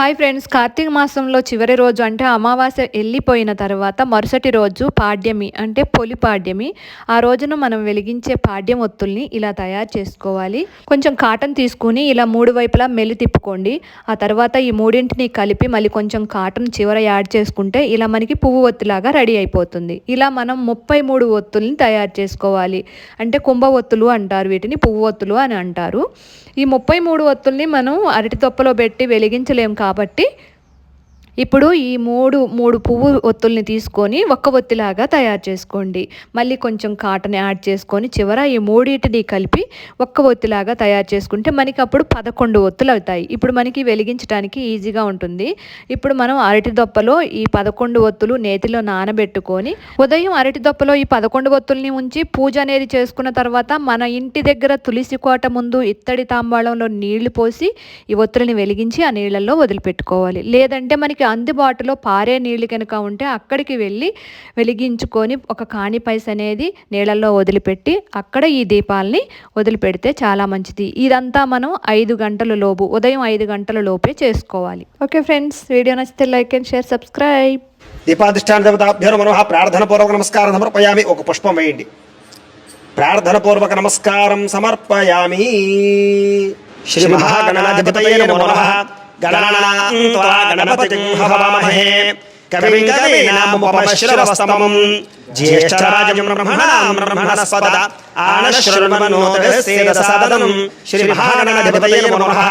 Hi friends Karthika మాసంలో చివరి రోజు అంటే అమావాస్య వెళ్ళిపోయిన తర్వాత మరుసటి రోజు పాడ్యమి అంటే పొలి పాడ్యమి. ఆ రోజున మనం వెలిగించే పాడ్యం ఒత్తుల్ని ఇలా తయారు చేసుకోవాలి. కొంచెం కాటన్ తీసుకుని ఇలా మూడు వైపులా మెలి తిప్పుకోండి. ఆ తర్వాత ఈ మూడింటిని కలిపి మళ్ళీ కొంచెం కాటన్ చివర యాడ్ చేసుకుంటే ఇలా మనకి పువ్వు ఒత్తులాగా రెడీ అయిపోతుంది. ఇలా మనం ముప్పై మూడు ఒత్తుల్ని తయారు చేసుకోవాలి. అంటే కుంభ ఒత్తులు అంటారు వీటిని పువ్వు ఒత్తులు అని అంటారు. ఈ ముప్పై మూడు ఒత్తుల్ని మనం అరటి తొప్పలో పెట్టి వెలిగించలేము కాబట్టి కాబట్టి ఇప్పుడు ఈ మూడు మూడు పువ్వు ఒత్తుల్ని తీసుకొని ఒక్క ఒత్తిలాగా తయారు చేసుకోండి. మళ్ళీ కొంచెం కాటన్ యాడ్ చేసుకొని చివర ఈ మూడింటిని కలిపి ఒక్క ఒత్తిలాగా తయారు చేసుకుంటే మనకి అప్పుడు పదకొండు ఒత్తులు అవుతాయి. ఇప్పుడు మనకి వెలిగించడానికి ఈజీగా ఉంటుంది. ఇప్పుడు మనం అరటి దొప్పలో ఈ పదకొండు ఒత్తులు నేతిలో నానబెట్టుకొని ఉదయం అరటి దొప్పలో ఈ పదకొండు ఒత్తుల్ని ఉంచి పూజ అనేది చేసుకున్న తర్వాత మన ఇంటి దగ్గర తులసి కోట ముందు ఇత్తడి తాంబాళంలో నీళ్ళు పోసి ఈ ఒత్తులని వెలిగించి ఆ నీళ్ళల్లో వదిలిపెట్టుకోవాలి. లేదంటే మనకి అందుబాటులో పారే నీళ్ళు కనుక ఉంటే అక్కడికి వెళ్ళి వెలిగించుకొని ఒక కాణిపైస్ అనేది నీళ్ళల్లో వదిలిపెట్టి అక్కడ ఈ దీపాలని వదిలిపెడితే చాలా మంచిది. ఇదంతా మనం ఐదు గంటల లోపు ఉదయం ఐదు గంటల లోపే చేసుకోవాలి. ఓకే ఫ్రెండ్స్ వీడియో నచ్చితే లైక్ అండ్ షేర్ సబ్స్క్రైబ్. దీపాధిష్టాన దేవతాభ్యో మనోహ ప్రార్థన పూర్వక నమస్కారం సమర్పయామి. ఒక పుష్పం వేయండి. ప్రార్థన పూర్వక నమస్కారం సమర్పయామి. శ్రీ మహాగణాధిపతయే నమః. గణానాం త్వా గణపతిం హవామహే. కవిం జ్యేష్ఠరాజం బ్రహ్మణాం బ్రహ్మణస్పద. ఆనశ్రుణ్మనోతరసేదసదనం శ్రీ నమః.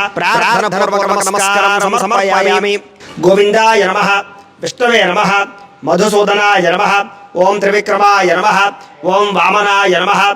ప్రార్థన నమస్కారం సమర్పయామి. గోవిందాయ నమః. విష్ణవే నమ. మధుసూదనాయ నమ. ఓం త్రివిక్రమాయ నమ. ఓం వామనాయ నమ.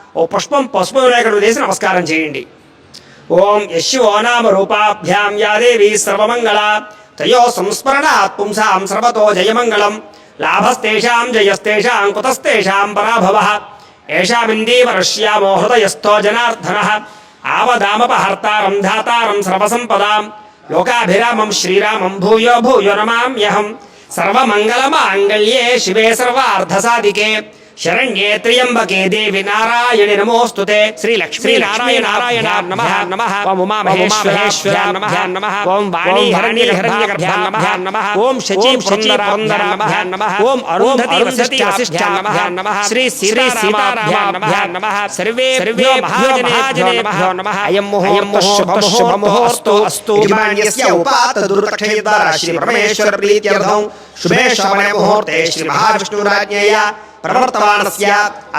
ఓ పుష్పం పసుపు రేఖను వేసి నమస్కారం చేయండి. ఓం యశో రూపాభ్యాం యాదేవి సర్వమంగళ తయో సంస్మరణాత్ పుంసాం సర్వతో జయమంగళం. లాభస్తేషాం జయస్తేషాం కుతస్తేషాం పరాభవః. ఏషామిందీవరశ్యామో హృదయస్థో జనార్దన. ఆవదామపహర్తారం ధాతారం సర్వసంపదాం. లోకాభిరామం శ్రీరామం భూయో భూయో నమామ్యహం. సర్వమంగళమాంగళ్యే శివే సర్వార్ధసాదికే సర్వార్ధసాధికే శరణ్యే త్ర్యంబకే దేవి నారాయణి నమోస్తుతే శ్రీ లక్ష్మీ నారాయణ నారాయణ నమ నమ ఓం ఉమా మహేశ్వరేశ్వర నమ నమ ఓం వాణి హరణ్య హిరణ్య నమ నమ ఓం శచీ పురందర పురందర నమ నమ ఓం అరుంధతి వసతి వశిష్ఠ నమ నమ శ్రీ శ్రీ సీతారామ నమ నమ సర్వే సర్వే మహాజనే నమ అయం ముహూర్త శుభముహూర్తో అస్తు యజమాన్యస్య ఉపాత దుర్లక్షయద్వారా శ్రీ పరమేశ్వర ప్రీత్యర్థం శుభే శ్రవణ ముహూర్తే శ్రీ మహావిష్ణురాజ్ఞేయ ప్రవర్తమానస్య అద్య బ్రహ్మణः प्रवर्तमानस्य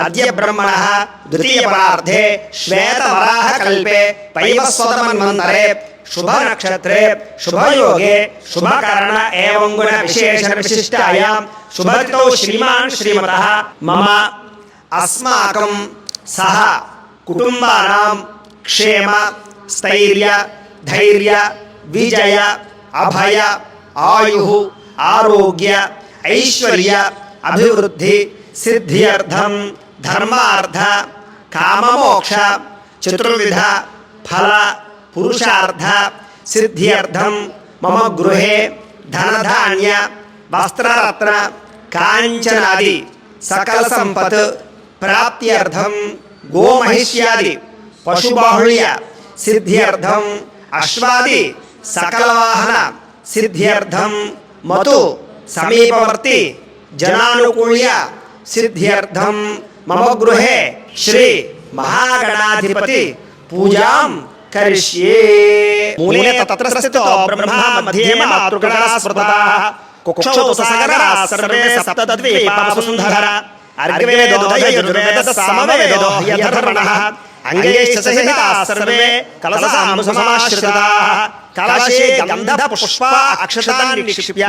अद्य ब्रह्मणः द्वितीयपरार्धे श्वेतवराहकल्पे पैवस्वतमन्वन्तरे शुभनक्षत्रे शुभयोगे शुभकर्ण एवं गुणविशेषविशिष्टायां शुभतौ श्रीमान् श्रीमतः मम अस्माकं सह कुटुम्बानां क्षेम, स्थैर्य, धैर्य, विजय, अभय, आयुः, आरोग्य, ऐश्वर्य, अभिवृद्धि सिद्ध्यर्थं धर्मार्थ, काममोक्ष, चतुर्विध, फल, पुरुषार्थ। सिद्ध्यर्थं मम गृहे धनधान्य, वस्त्ररत्न सकल संपत् प्राप्त्यर्थं गोमहिष्यादि, पशुबाहुल्य। सिद्ध्यर्थम् अश्वादि सकल वाहन सिद्ध्यर्थं मतु, समीपवर्ती, जनानुकूल्य। సిద్ధ్యర్థం మమ గృహే శ్రీ మహాగణాధిపతి పూజాం కరిష్యే. మూలే తత్ర స్థితో బ్రహ్మ మధ్యే మాతృగణా స్మృతాః. కుక్షౌ సగరాः సర్వే సప్తద్వీపావసుంధర అర్గవేదోదయజుర్వేద సమవేదో యథర్వణః అంగైశ్చ సహితాः సర్వే కలసాం సమాశ్రితాः కలశే గంధ పుష్ప అక్షతాన్ని నిక్షిప్య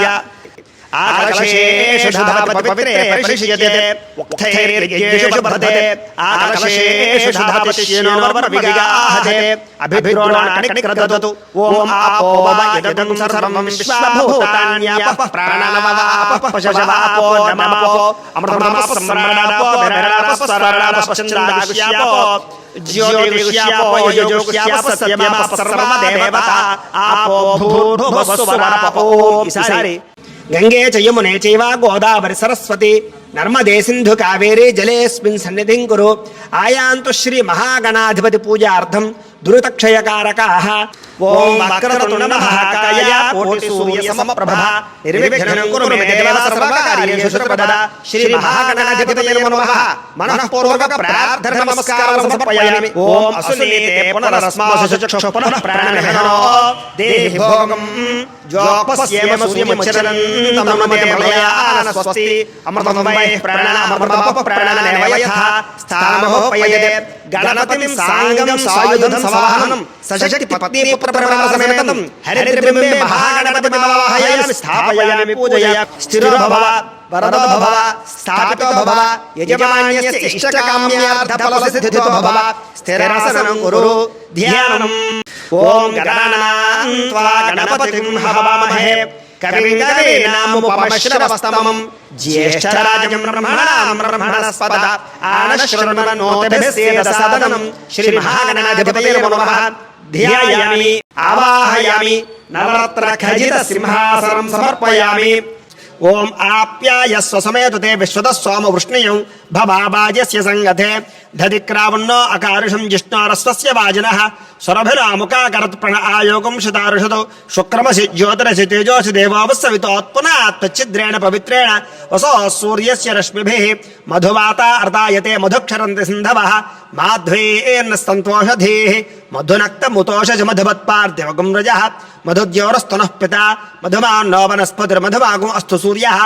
आकर्षेषु धावत पवित्रे परिशिष्यते, उक्थैर्यज्ञेषु वर्धते आकर्षेषु धावत शिनो वर्विगाहते अभिद्रोणानि क्रदतु ओम आपो वा यदं सर्वं विश्वभूतान्याप प्राणनवाप पशवापो नमापो अमृतमाप सम्राणापो, भरणाप सरणाप पश्चन्दाविश्यापो ज्योतिष्यापो यजोष्याप सत्यमाप सर्वदेवता आपो भूर्भुवस्वरापो इसारी। గంగే చయమునే చైవ గోదావరి సరస్వతి. నర్మదే సింధు కావేరీ జలేస్మిన్ సన్నిధిం కురు. ఆయాంతు శ్రీ మహాగణాధిపతి పూజార్థం. దురితక్షయకారకాః ఓం వక్రతుండ మహాకాయ కోటి సూర్య సమప్రభ. నిర్విఘ్నం కురు మే దేవ సర్వకార్యేషు సర్వదా శ్రీ మహాగణాధిపతయే నమః. మనఃపూర్వక ప్రార్థన నమస్కారం సమర్పయామి. ఓం అసునీతే పునరస్మాసు చక్షు పునః ప్రాణనిహనో దేహి భోగం జోపస్యేమ సూర్యముచ్చరంతం నమతే మలయాన స్వస్తి అమృతం వై ప్రాణామృతమప ప్రాణనేవ యథా. స్థానమోపయదే గణపతిం సాంగం సాయుధం సవాహనం. సశక్తి పత్ని మహాగణపతి మహాయామి స్థాపయామి పూజయామి స్థిరో భవ వరదో భవ స్థాపితో భవ యజమాన్యస్య ఇష్టకామ్యార్థ ఫలసిద్ధితో భవ స్థిరాసనం కురు ధ్యానం. ఓం గణానాన్త్వా గణపతిం హవామహే. కవిం కవీనాముపమశ్రవస్తమం జ్యేష్ఠరాజం బ్రహ్మణాం బ్రహ్మణస్పద. ఆనశ్రవణనోతభిస్సేదసదనం శ్రీ మహాగణాధిపతయే నమః. ధ్యాయామి ఆవాహయామి నవరత్న ఖజిత సింహాసనం సమర్పయామి. ఓం ఆప్యాయస్వ సమేత తే విశ్వత సోమ వృష్ణియం భవాబాజస్య సంగతే దధిక్రావన్నో అకారుషం జిష్ణోరస్వస్య వాజిన సురభిరాముకాకరత్ ప్రణ ఆయోగం శతారుషదు శుక్రమసి జ్యోతిరసి తేజోసి దేవోపస్సవితోత్పునా త్వచ్చిద్రేణ పవిత్రేణ వసో సూర్యస్య రశ్మిభి మధువాత అర్దాయతే మధుక్షరంతి సింధవः మాధ్వేర్న సంతోషధీः మధునక్తముతోషజ మధువత్పార్థివగం రజः మధుద్యోరస్తునః పిత మధుమాన్నో వనస్పతిర్మధుమాగం అస్తు సూర్యः